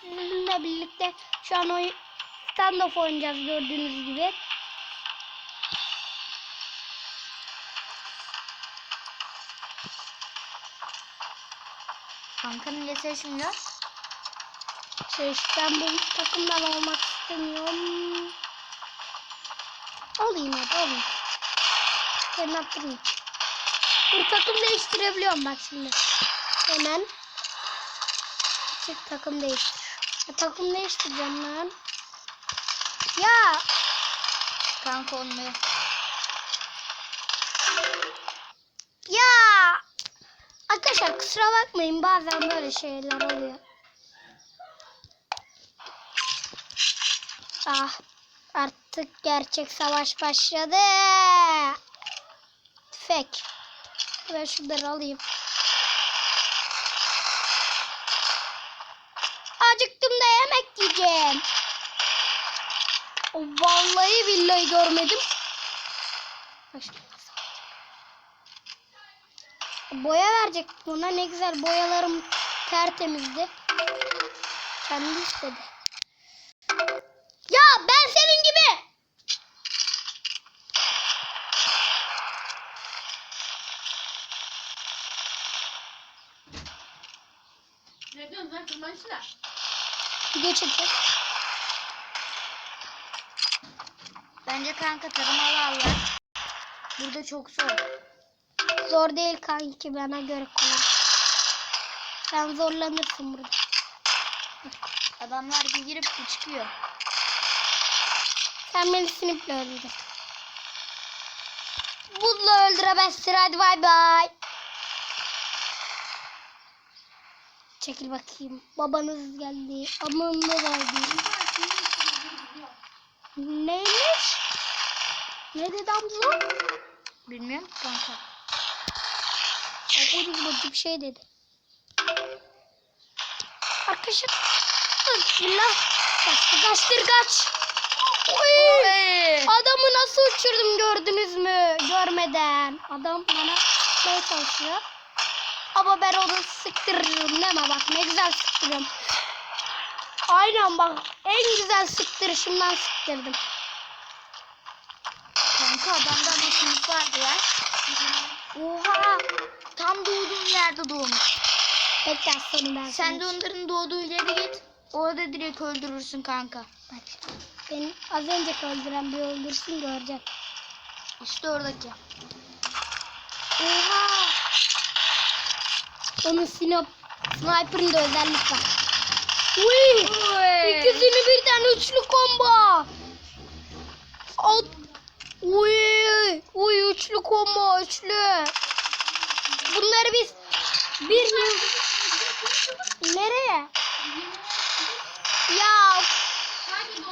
sizinle birlikte şu an oyun standoff oynayacağız gördüğünüz gibi. Kankanın ne seçmiyor? Şey, ben bu takımdan olmak istemiyorum. Alayım hadi alayım. Ben attırayım. Dur takım değiştirebiliyorum bak şimdi. Hemen. Çık takım değiştir. Ya, takım değiştireceğim lan. Ya Kanka olmuyor. ya. Arkadaşlar kusura bakmayın bazen böyle şeyler oluyor. Ah artık gerçek savaş başladı. Tüfek. Ben şunları alayım. Yemek yiyeceğim. Vallahi billahi görmedim. Boya verecek buna ne güzel boyalarım tertemizdi. Kendi istedi. Ya ben senin gibi. Ne diyorsun sen kırmancıyla? Video çekeceğiz. Bence kanka tarımalı Allah. Burada çok zor. Zor değil kanki bana göre kolay. Sen zorlanırsın burada. Adamlar bir girip bir çıkıyor. Sen beni sniple öldür. Bununla öldüremezsin hadi bay bay. Çekil bakayım. Babanız geldi. Aman da geldi. Neymiş? Ne dedi Hamza? Bilmiyorum kanka. Okulun bozu bir şey dedi. Arkadaşlar. Bismillah. Kaçtır kaçtır kaç. Oy. Adamı nasıl uçurdum gördünüz mü? Görmeden. Adam bana sıkmaya çalışıyor. Ama ben onu sıktırırım değil mi? Bak ne güzel sıktırıyorum. Aynen bak en güzel sıktırışımdan sıktırdım. Kanka adamda maşinlik vardı ya. Oha. Tam doğduğum yerde doğmuş. Bekle sonu ben Sen de onların doğduğu yere git. Orada direkt öldürürsün kanka. Bak, Beni az önce öldüren bir öldürsün göreceksin. İşte oradaki. Oha. Onun sinop sniper'ın da özellik var. Uy! İkisini birden üçlü combo. Alt. Uy! Uy üçlü combo üçlü. Bunları biz bir nereye? Ya. Sanki